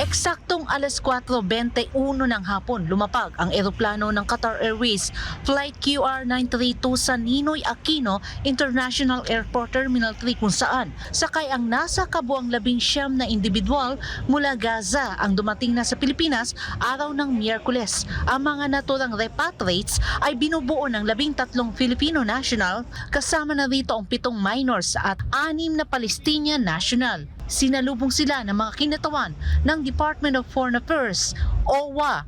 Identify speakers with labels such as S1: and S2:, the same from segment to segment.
S1: Eksaktong alas 4.21 ng hapon, lumapag ang eroplano ng Qatar Airways Flight QR932 sa Ninoy Aquino International Airport Terminal 3 kung saan sakay ang nasa kabuang labing siyam na individual mula Gaza ang dumating na sa Pilipinas araw ng Miyerkules. Ang mga naturang repatriates ay binubuo ng labing tatlong Filipino national kasama na rito ang pitong minors at anim na Palestinian national. Sinalubong sila ng mga kinatawan ng Department of Foreign Affairs, OWA,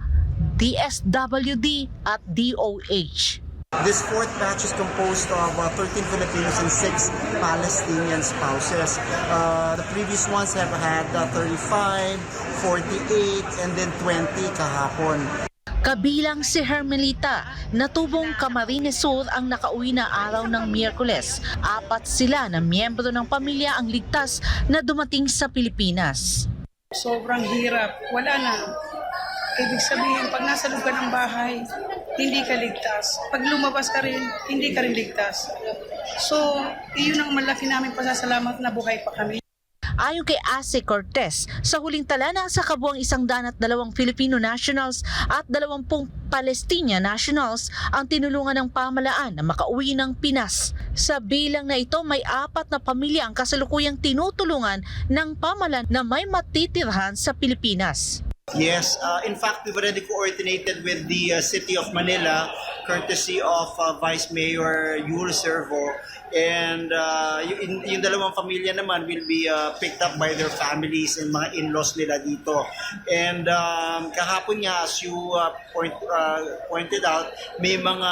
S1: DSWD at DOH.
S2: This fourth batch is composed of uh, 13 Filipinos and 6 Palestinian spouses. Uh, the previous ones have had uh, 35, 48, and then 20 kahapon.
S1: Kabilang si Hermelita, natubong Camarines Sur ang nakauwi na araw ng Miyerkules. Apat sila na miyembro ng pamilya ang ligtas na dumating sa Pilipinas.
S3: sobrang hirap. Wala na. Ibig sabihin, pag nasa ka ng bahay, hindi ka ligtas. Pag lumabas ka rin, hindi ka rin ligtas. So, iyon ang malaki namin pasasalamat na buhay pa kami.
S1: Ayon kay Ase Cortez, sa huling tala na sa kabuang isang at dalawang Filipino nationals at dalawampung Palestinian nationals ang tinulungan ng pamalaan na makauwi ng Pinas. Sa bilang na ito, may apat na pamilya ang kasalukuyang tinutulungan ng pamalan na may matitirhan sa Pilipinas.
S2: Yes, uh, in fact, we've already coordinated with the uh, City of Manila, courtesy of uh, Vice Mayor Yul Servo. And uh, yung, yung dalawang pamilya naman will be uh, picked up by their families and mga in-laws nila dito. And um, kahapon nga, as you uh, point, uh, pointed out, may mga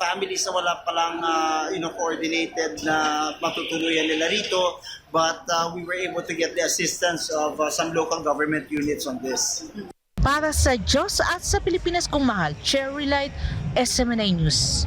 S2: families na wala palang uh, you know, coordinated na matutuluyan nila rito. But uh, we were able to get the assistance of uh, some local government units on this.
S1: Para sa Diyos at sa Pilipinas kung mahal, Cherry Light, SMNA News.